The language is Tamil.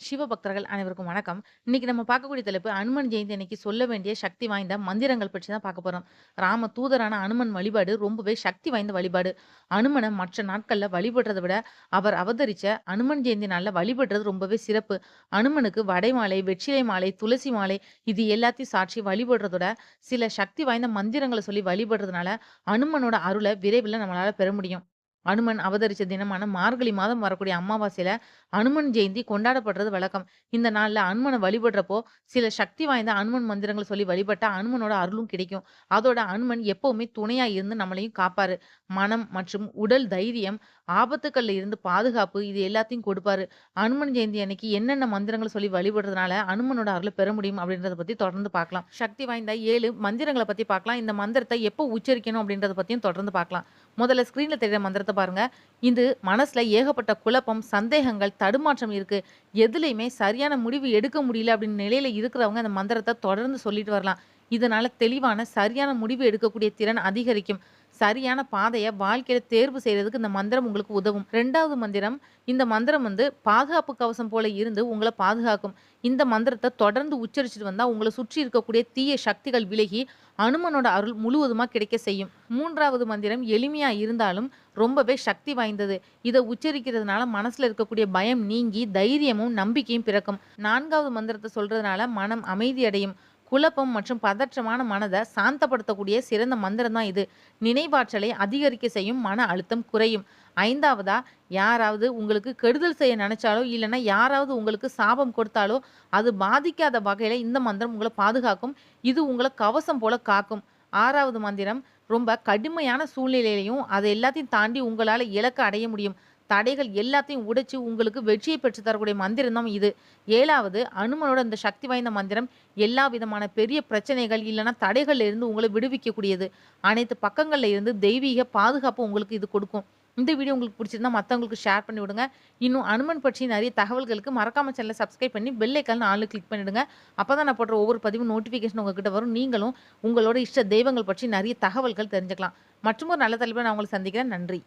சிவபக்தர்கள் அனைவருக்கும் வணக்கம். இன்னைக்கு நம்ம பார்க்கக்கூடிய தலைப்பு அனுமன் ஜெயந்தி அன்னைக்கு சொல்ல வேண்டிய சக்தி வாய்ந்த மந்திரங்கள் பற்றி தான் பார்க்க போறோம். ராம தூதரான அனுமன் வழிபாடு ரொம்பவே சக்தி வாய்ந்த வழிபாடு. அனுமனை மற்ற நாட்கள்ல வழிபடுறத விட, அவர் அவதரிச்ச அனுமன் ஜெயந்தி நாளில் வழிபடுறது ரொம்பவே சிறப்பு. அனுமனுக்கு வடை மாலை, வெற்றிலை மாலை, துளசி மாலை இது எல்லாத்தையும் சாற்றி வழிபடுறதோட, சில சக்தி வாய்ந்த மந்திரங்களை சொல்லி வழிபடுறதுனால, அனுமனோட அருளை விரைவில் நம்மளால பெற முடியும். அனுமன் அவதரிச்ச தினமான மார்கழி மாதம் வரக்கூடிய அமாவாசையில அனுமன் ஜெயந்தி கொண்டாடப்படுறது வழக்கம். இந்த நாள்ல அனுமனை வழிபடுறப்போ, சில சக்தி வாய்ந்த அனுமன் மந்திரங்களை சொல்லி வழிபட்டா அனுமனோட அருளும் கிடைக்கும். அதோட அனுமன் எப்பவுமே துணையா இருந்து நம்மளையும் காப்பாரு. மனம் மற்றும் உடல் தைரியம், ஆபத்துக்கள்ல இருந்து பாதுகாப்பு இது எல்லாத்தையும் கொடுப்பாரு. அனுமன் ஜெயந்தி அன்னைக்கு என்னென்ன மந்திரங்களை சொல்லி வழிபடுறதுனால அனுமனோட அருளை பெற முடியும் அப்படின்றத பத்தி தொடர்ந்து பார்க்கலாம். சக்தி வாய்ந்த ஏழு மந்திரங்களை பத்தி பார்க்கலாம். இந்த மந்திரத்தை எப்போ உச்சரிக்கணும் அப்படின்றத பத்தியும் தொடர்ந்து பார்க்கலாம். முதல்ல ஸ்க்ரீன்ல தெரியிற மந்திரத்த பாருங்க. இது மனசுல ஏகப்பட்ட குழப்பம், சந்தேகங்கள், தடுமாற்றம் இருக்கு. எதுலயுமே சரியான முடிவு எடுக்க முடியல அப்படின்னு நிலையில இருக்கிறவங்க அந்த மந்திரத்தை தொடர்ந்து சொல்லிட்டு வரலாம். இதனால தெளிவான, சரியான முடிவு எடுக்கக்கூடிய திறன் அதிகரிக்கும். சரியான பாதையை வாழ்க்கையில தேர்வு செய்யறதுக்கு இந்த மந்திரம் உங்களுக்கு உதவும். ரெண்டாவது மந்திரம், இந்த மந்திரம் வந்து பாதுகாப்பு கவசம் போல இருந்து உங்களை பாதுகாக்கும். இந்த மந்திரத்தை தொடர்ந்து உச்சரிச்சுட்டு வந்தா உங்களை சுற்றி இருக்கக்கூடிய தீய சக்திகள் விலகி, அனுமனோட அருள் முழுவதுமா கிடைக்க செய்யும். மூன்றாவது மந்திரம் எளிமையா இருந்தாலும் ரொம்பவே சக்தி வாய்ந்தது. இதை உச்சரிக்கிறதுனால மனசுல இருக்கக்கூடிய பயம் நீங்கி தைரியமும், நம்பிக்கையும் பிறக்கும். நான்காவது மந்திரத்தை சொல்றதுனால மனம் அமைதியடையும். குழப்பம் மற்றும் பதற்றமான மனதை சாந்தப்படுத்தக்கூடிய சிறந்த மந்திரம் தான் இது. நினைவாற்றலை அதிகரிக்க செய்யும், மன அழுத்தம் குறையும். ஐந்தாவதா யாராவது உங்களுக்கு கெடுதல் செய்ய நினைச்சாலோ இல்லைன்னா யாராவது உங்களுக்கு சாபம் கொடுத்தாலோ, அது பாதிக்காத வகையில இந்த மந்திரம் உங்களை பாதுகாக்கும். இது உங்களை கவசம் போல காக்கும். ஆறாவது மந்திரம் ரொம்ப கடுமையான சூழ்நிலையிலையும் அதை எல்லாத்தையும் தாண்டி உங்களால் இலக்க அடைய முடியும். தடைகள் எல்லாத்தையும் உடைச்சு உங்களுக்கு வெற்றியை பெற்று தரக்கூடிய மந்திரம் தான் இது. ஏழாவது அனுமனோட இந்த சக்தி வாய்ந்த மந்திரம் எல்லா விதமான பெரிய பிரச்சனைகள் இல்லைன்னா தடைகள்ல இருந்து உங்களை விடுவிக்கக்கூடியது. அனைத்து பக்கங்கள்ல இருந்து தெய்வீக பாதுகாப்பு உங்களுக்கு இது கொடுக்கும். இந்த வீடியோ உங்களுக்கு பிடிச்சிருந்தா மற்றவங்களுக்கு ஷேர் பண்ணி விடுங்க. இன்னும் அனுமன் பற்றி நிறைய தகவல்களுக்கு மறக்காம சேனலை சப்ஸ்கிரைப் பண்ணி பெல் நாலு ஆல்ல கிளிக் பண்ணிடுங்க. அப்பதான் நான் போடுற ஒவ்வொரு பதிவும் நோட்டிஃபிகேஷன் உங்ககிட்ட வரும். நீங்களும் உங்களோட இஷ்ட தெய்வங்கள் பற்றி நிறைய தகவல்கள் தெரிஞ்சுக்கலாம். மற்றும் ஒரு நல்ல தலைவர் நான் உங்களை சந்திக்கிறேன். நன்றி.